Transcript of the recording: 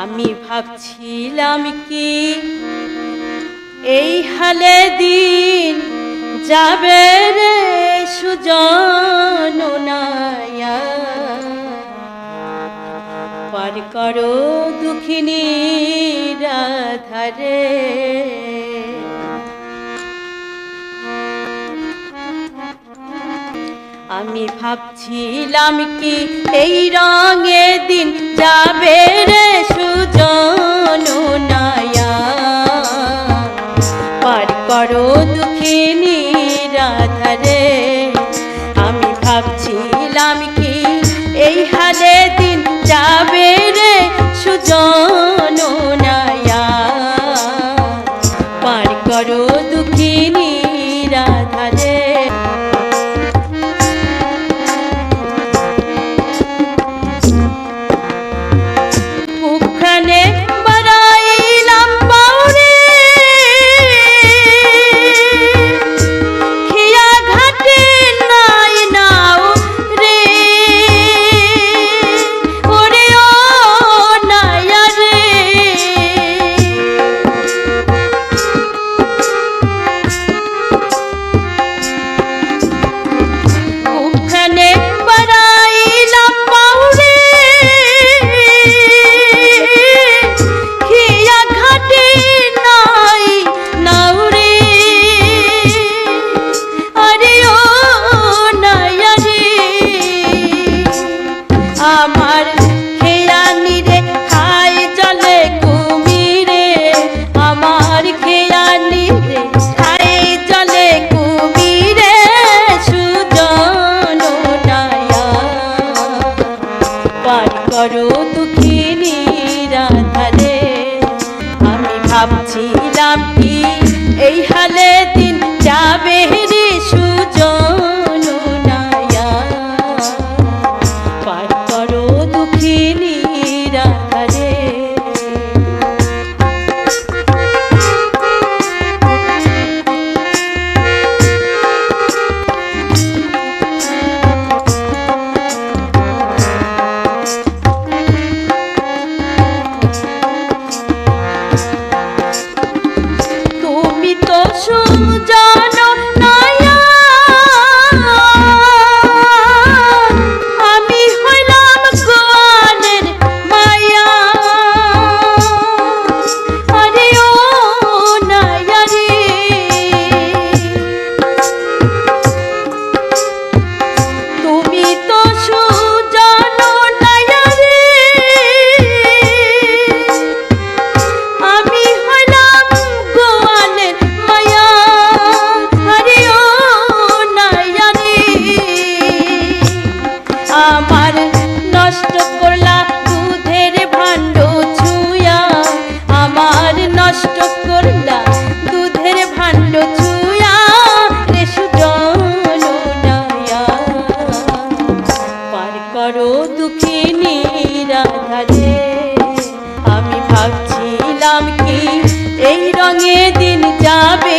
আমি ভাবছিলাম কি, এই হালে দিন যাবে রে সুজন পার করো দুঃখিনীরাধারে আমি ভাবছিলাম কি, এই রঙে দিন যাবে সুখী Let. ti ভাবছিলাম কি এই রঙে দিন যাবে?